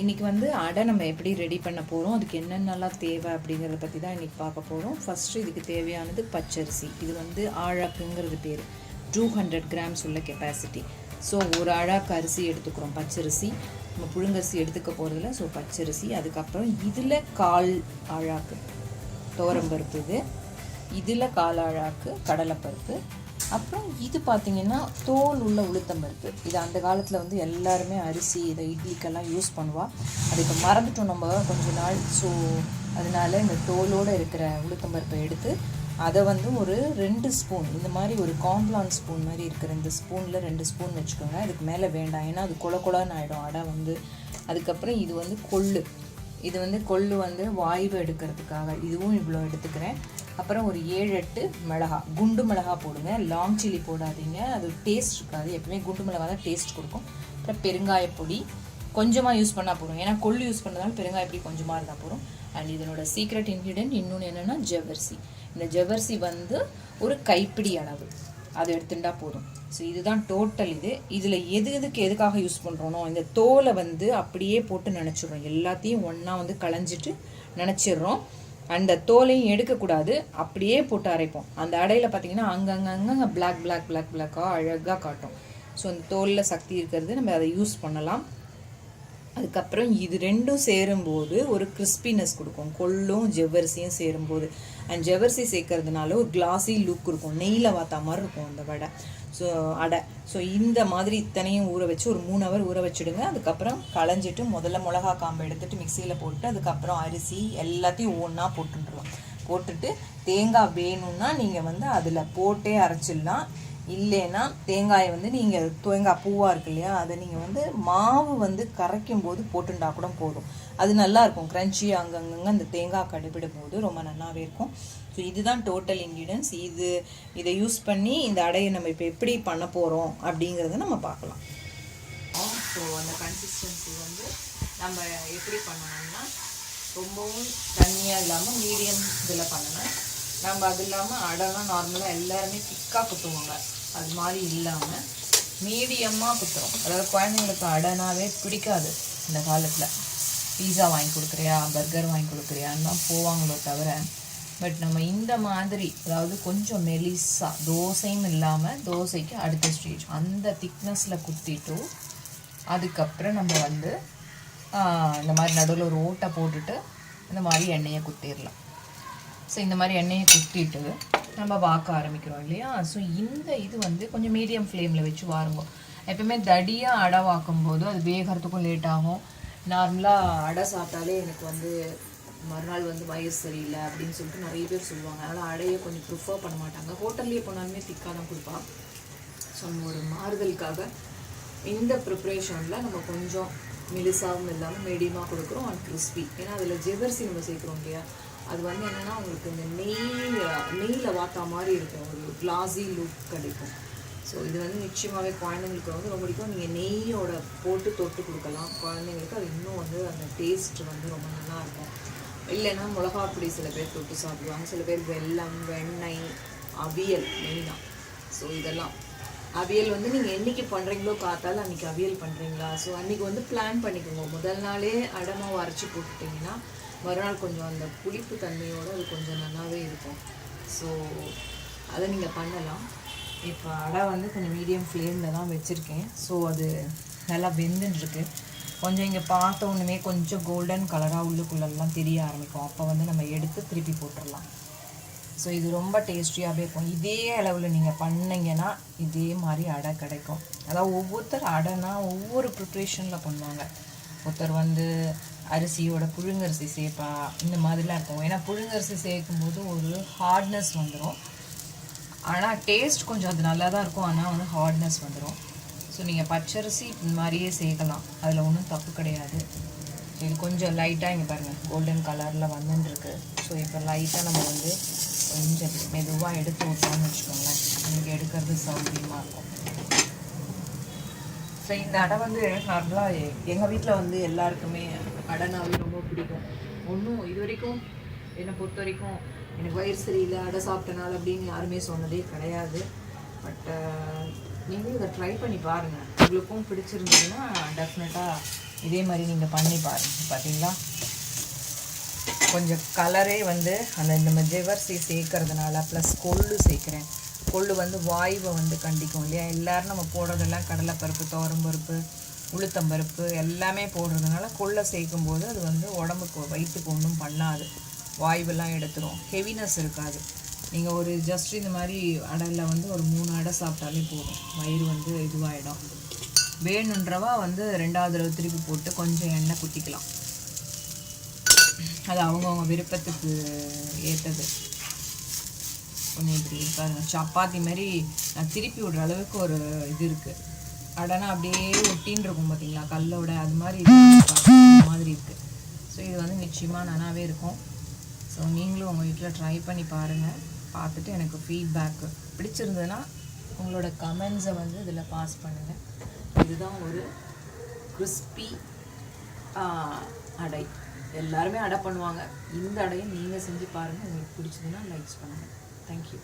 இன்றைக்கி வந்து அடை நம்ம எப்படி ரெடி பண்ண போகிறோம் அதுக்கு என்னென்னலாம் தேவை அப்படிங்கிறத பற்றி தான் இன்றைக்கி பார்க்க போகிறோம் ஃபஸ்ட்டு இதுக்கு தேவையானது பச்சரிசி. இது வந்து ஆழாக்குங்கிறது பேர். டூ ஹண்ட்ரட் கிராம்ஸ் உள்ள கெப்பாசிட்டி ஸோ ஒரு அழாக்கு அரிசி எடுத்துக்கிறோம் பச்சரிசி. நம்ம புழுங்கரிசி எடுத்துக்க போகிறதில்ல ஸோ பச்சரிசி. அதுக்கப்புறம் இதில் கால் அழாக்கு. துவரம்பருப்பு இது. இதில் கால் அழாக்கு கடலைப்பருப்பு. அப்புறம் இது பார்த்தீங்கன்னா தோல் உள்ள உளுத்தம்பருப்பு இது அந்த காலத்தில் வந்து எல்லாருமே அரிசி இதை இட்லிக்கெல்லாம் யூஸ் பண்ணுவா. அது இப்போ மறந்துட்டோம் நம்ம கொஞ்ச நாள். ஸோ அதனால இந்த தோலோடு இருக்கிற உளுத்தம் பருப்பை எடுத்து அதை வந்து ஒரு ரெண்டு ஸ்பூன் இந்த மாதிரி ஒரு காம்ப்ளான் ஸ்பூன் மாதிரி இருக்கிற இந்த ஸ்பூனில் ரெண்டு ஸ்பூன் வச்சுக்கோங்க. அதுக்கு மேலே வேண்டாம். ஏன்னா அது கொல கொலன்னு ஆகிடும் அடை வந்து அதுக்கப்புறம் இது வந்து கொள்ளு. இது வந்து கொள்ளு வந்து வாய்வு எடுக்கிறதுக்காக. இதுவும் இவ்வளோ எடுத்துக்கிறேன். அப்புறம் ஒரு ஏழு எட்டு மிளகா குண்டு மிளகா போடுங்க. லாங் சில்லி போடாதீங்க. அது டேஸ்ட் இருக்காது. எப்பவுமே குண்டு மிளகா தான் டேஸ்ட் கொடுக்கும். அப்புறம் பெருங்காயப்பொடி கொஞ்சமாக யூஸ் பண்ணால் போதும். ஏன்னா கொள்ளு யூஸ் பண்ணதால பெருங்காயப்பொடி கொஞ்சமாக இருந்தால் போதும். அண்ட் இதனோட சீக்ரெட் இன்க்ரீடியன்ட் இன்னொன்று என்னென்னா ஜவ்வரிசி. இந்த ஜவ்வரிசி வந்து ஒரு கைப்பிடி அளவு. அது எடுத்துட்டா போதும். ஸோ இதுதான் டோட்டல் இது. இதில் எது எதுக்கு எதுக்காக யூஸ் பண்ணுறோனோ இந்த தோலை வந்து அப்படியே போட்டு நினச்சிடுறோம். எல்லாத்தையும் ஒன்றா வந்து களைஞ்சிட்டு நினச்சிடுறோம். அந்த தோலையும் எடுக்கக்கூடாது. அப்படியே போட்டு அரைப்போம். அந்த அடையில் பார்த்தீங்கன்னா அங்கங்கங்க பிளாக் பிளாக் பிளாக் பிளாக்காக அழகாக காட்டும். ஸோ அந்த தோலில் சக்தி இருக்கிறது நம்ம அதை யூஸ் பண்ணலாம். அதுக்கப்புறம் இது ரெண்டும் சேரும்போது ஒரு கிறிஸ்பினஸ் கொடுக்கும். கொள்ளும் ஜவ்வரிசியும் சேரும்போது. அண்ட் ஜவ்வரிசி சேர்க்கறதுனால ஒரு கிளாஸி லுக் இருக்கும் நெய்யில் வாத்தா மாதிரி இருக்கும் அந்த வடை. ஸோ அடை. ஸோ இந்த மாதிரி இத்தனையும் ஊற வச்சு ஒரு மூணு ஹவர் ஊற வச்சுடுங்க. அதுக்கப்புறம் களைஞ்சிட்டு முதல்ல மிளகா காம்பை எடுத்துட்டு மிக்சியில் போட்டு அதுக்கப்புறம் அரிசி எல்லாத்தையும் ஒன்றா போட்டுருலாம் போட்டுட்டு தேங்காய் வேணும்னா நீங்கள் வந்து அதில் போட்டே அரைச்சிடலாம். இல்லைன்னா தேங்காயை வந்து நீங்கள் தேங்காய் பூவாக இருக்கு இல்லையா அதை நீங்கள் வந்து மாவு வந்து கரைக்கும் போது போட்டுண்டா கூட போதும். அது நல்லா இருக்கும் க்ரன்ச்சி அங்கங்கங்க அந்த தேங்காய் கடுபிடும் போது ரொம்ப நல்லாவே இருக்கும். ஸோ இதுதான் டோட்டல் இன்க்ரீடியன்ஸ் இது இதை யூஸ் பண்ணி இந்த அடையை நம்ம இப்போ எப்படி பண்ண போகிறோம் அப்படிங்கிறத நம்ம பார்க்கலாம். ஸோ அந்த கன்சிஸ்டன்சி வந்து நம்ம எப்படி பண்ணணும்னா ரொம்பவும் தண்ணியாக இல்லாமல் மீடியம் இதில் பண்ணணும். நம்ம அது இல்லாமல் அடைலாம் நார்மலாக எல்லாருமே திக்காக குத்துவாங்க. அது மாதிரி இல்லாமல் மீடியமாக குத்துறோம். அதாவது குழந்தைங்களுக்கு அடைனாவே பிடிக்காது இந்த காலத்தில். பீஸா வாங்கி கொடுக்குறியா பர்கர் வாங்கி கொடுக்குறியான்னு தான் போவாங்களோ தவிர பட் நம்ம இந்த மாதிரி அதாவது கொஞ்சம் மெலிசா தோசையும் இல்லாமல் தோசைக்கு அடுத்த ஸ்டேஜ் அந்த திக்னஸில் குத்திட்டு அதுக்கப்புறம் நம்ம வந்து இந்த மாதிரி நடுவில் ஒரு ஓட்டை போட்டுட்டு இந்த மாதிரி எண்ணெயை குத்திடலாம் ஸோ இந்த மாதிரி எண்ணெயை குத்திட்டு நம்ம வாக்க ஆரம்பிக்கிறோம் இல்லையா? ஸோ இந்த இது வந்து கொஞ்சம் மீடியம் ஃப்ளேமில் வச்சு வாருங்க. எப்பவுமே தடியாக அடை வாக்கும் போது அது வேகிறதுக்கும் லேட் ஆகும். நார்மலாக அடை சாப்பிட்டாலே எனக்கு வந்து மறுநாள் வந்து வயசு சரியில்லை அப்படின்னு சொல்லிட்டு நிறைய பேர் சொல்லுவாங்க. அதனால் அடையை கொஞ்சம் ப்ரிஃபர் பண்ண மாட்டாங்க. ஹோட்டல்லையே போனாலுமே திக்காக தான் கொடுப்பா ஸோ ஒரு மாறுதலுக்காக இந்த ப்ரிப்ரேஷனில் நம்ம கொஞ்சம் மெலிசாகவும் இல்லாமல் மீடியமாக கொடுக்குறோம். அண்ட் கிறிஸ்பி ஏன்னா அதில் ஜெவர்சி நம்ம சேர்க்குறோம் இல்லையா? அது வந்து என்னென்னா உங்களுக்கு இந்த நெய் நெய்யில் வாத்தா மாதிரி இருக்கும். ஒரு கிளாஸி லுக் கிடைக்கும். ஸோ இது வந்து நிச்சயமாகவே குழந்தைங்களுக்கு வந்து ரொம்ப பிடிக்கும். நீங்கள் நெய்யோட போட்டு தொட்டு கொடுக்கலாம். குழந்தைங்களுக்கு அது இன்னும் வந்து அந்த டேஸ்ட் வந்து ரொம்ப நல்லா இருக்கும். இல்லைன்னா மிளகா பொடி சில பேர் தொட்டு சாப்பிடுவாங்க. சில பேர் வெல்லம் வெண்ணெய் அவியல் மெயினாக ஸோ இதெல்லாம். அவியல் வந்து நீங்கள் என்னைக்கு பண்ணுறீங்களோ பார்த்தாலும் அன்றைக்கி அவியல் பண்ணுறீங்களா ஸோ அன்றைக்கி வந்து பிளான் பண்ணிக்கோங்க. முதல் நாளே அடமாக அரைச்சி போட்டுட்டிங்கன்னா மறுநாள் கொஞ்சம் அந்த புளிப்பு தன்மையோடு அது கொஞ்சம் நல்லாவே இருக்கும். ஸோ அதை நீங்கள் பண்ணலாம். இப்போ அடை வந்து கொஞ்சம் மீடியம் ஃப்ளேமில் தான் வச்சுருக்கேன். ஸோ அது நல்லா வெந்துட்டுருக்கு. கொஞ்சம் இங்கே பார்த்த ஒன்றுமே கொஞ்சம் கோல்டன் கலராக உள்ளுக்குள்ளெல்லாம் தெரிய ஆரம்பிக்கும். அப்போ வந்து நம்ம எடுத்து திருப்பி போட்டுடலாம். ஸோ இது ரொம்ப டேஸ்டியாகவே இருக்கும். இதே அளவில் நீங்கள் பண்ணீங்கன்னா இதே மாதிரி அடை கிடைக்கும். அதாவது ஒவ்வொருத்தர் அடைனா ஒவ்வொரு ப்ரிப்ரேஷனில் பண்ணுவாங்க. ஒருத்தர் வந்து அரிசியோட புழுங்கரிசி சேர்ப்பா இந்த மாதிரிலாம் இருக்கும். ஏன்னா புழுங்கரிசி சேர்க்கும்போது ஒரு ஹார்ட்னஸ் வந்துடும் ஆனால் டேஸ்ட் கொஞ்சம் அது நல்லா தான் இருக்கும். ஆனால் வந்து ஹார்ட்னஸ் வந்துடும் ஸோ நீங்கள் பச்சரிசி இந்த மாதிரியே சேர்க்கலாம் அதில் ஒன்றும் தப்பு கிடையாது. இது கொஞ்சம் லைட்டாக இங்கே பாருங்கள் கோல்டன் கலரில் வந்துட்டுருக்கு ஸோ இப்போ லைட்டாக நம்ம வந்து கொஞ்சம் மெதுவாக எடுத்து விட்டோம்னு வச்சுக்கோங்களேன். எனக்கு எடுக்கிறது சௌகரியமாக இருக்கும். ஸோ இந்த அடை வந்து நார்மலாக எங்கள் வீட்டில் வந்து எல்லாருக்குமே அடைனாவே ரொம்ப பிடிக்கும். ஒன்றும் இது வரைக்கும் என்னை பொறுத்த வரைக்கும் எனக்கு வயிறு சரியில்லை அடை சாப்பிட்டனால அப்படின்னு யாருமே சொன்னதே கிடையாது. பட் நீங்களும் இதை ட்ரை பண்ணி பாருங்கள் உங்களுக்கும் பிடிச்சிருந்ததுன்னா டெஃபினட்டாக இதே மாதிரி நீங்கள் பண்ணி பாருங்கள் பார்த்தீங்களா? கொஞ்சம் கலரே வந்து அந்த இந்த ஜெவர்சி சேர்க்கறதுனால ப்ளஸ் கொள்ளு சேர்க்குறேன். கொள்ளு வந்து வாயுவை வந்து கண்டிக்கும் இல்லையா? எல்லோரும் நம்ம போடுறதெல்லாம் கடலைப்பருப்பு துவரம்பருப்பு உளுத்தம்பருப்பு எல்லாமே போடுறதுனால கொள்ளை சேர்க்கும் போது அது வந்து உடம்புக்கு வயிற்றுக்கு ஒன்றும் பண்ணாது. வாய்வெல்லாம் எடுத்துரும். ஹெவினஸ் இருக்காது. நீங்கள் ஒரு ஜஸ்ட் இந்த மாதிரி அடையில் வந்து ஒரு மூணு அடை சாப்பிட்டாலே போதும். வயிறு வந்து இதுவாகிடும் வேணுன்றவா வந்து ரெண்டாவது தடவை திருப்பி போட்டு கொஞ்சம் எண்ணெய் குத்திக்கலாம். அது அவங்கவுங்க விருப்பத்துக்கு ஏற்றது கொஞ்சம் இப்படி பாருங்கள் சப்பாத்தி மாதிரி நான் திருப்பி விடுற அளவுக்கு ஒரு இது இருக்குது அடனா அப்படியே ஒட்டின்னு இருக்கும் பார்த்தீங்களா கல்லோட அது மாதிரி மாதிரி இருக்குது ஸோ இது வந்து நிச்சயமாக நனாவே இருக்கும். ஸோ நீங்களும் உங்கள் வீட்டில் ட்ரை பண்ணி பாருங்கள் பார்த்துட்டு எனக்கு ஃபீட்பேக்கு பிடிச்சிருந்ததுன்னா உங்களோட கமெண்ட்ஸை வந்து இதில் பாஸ் பண்ணுங்கள் இதுதான் ஒரு கிறிஸ்பி அடை. எல்லாருமே அடை பண்ணுவாங்க. இந்த அடையை நீங்கள் செஞ்சு பாருங்கள் உங்களுக்கு பிடிச்சதுன்னா லைக்ஸ் பண்ணுங்கள் தேங்க்யூ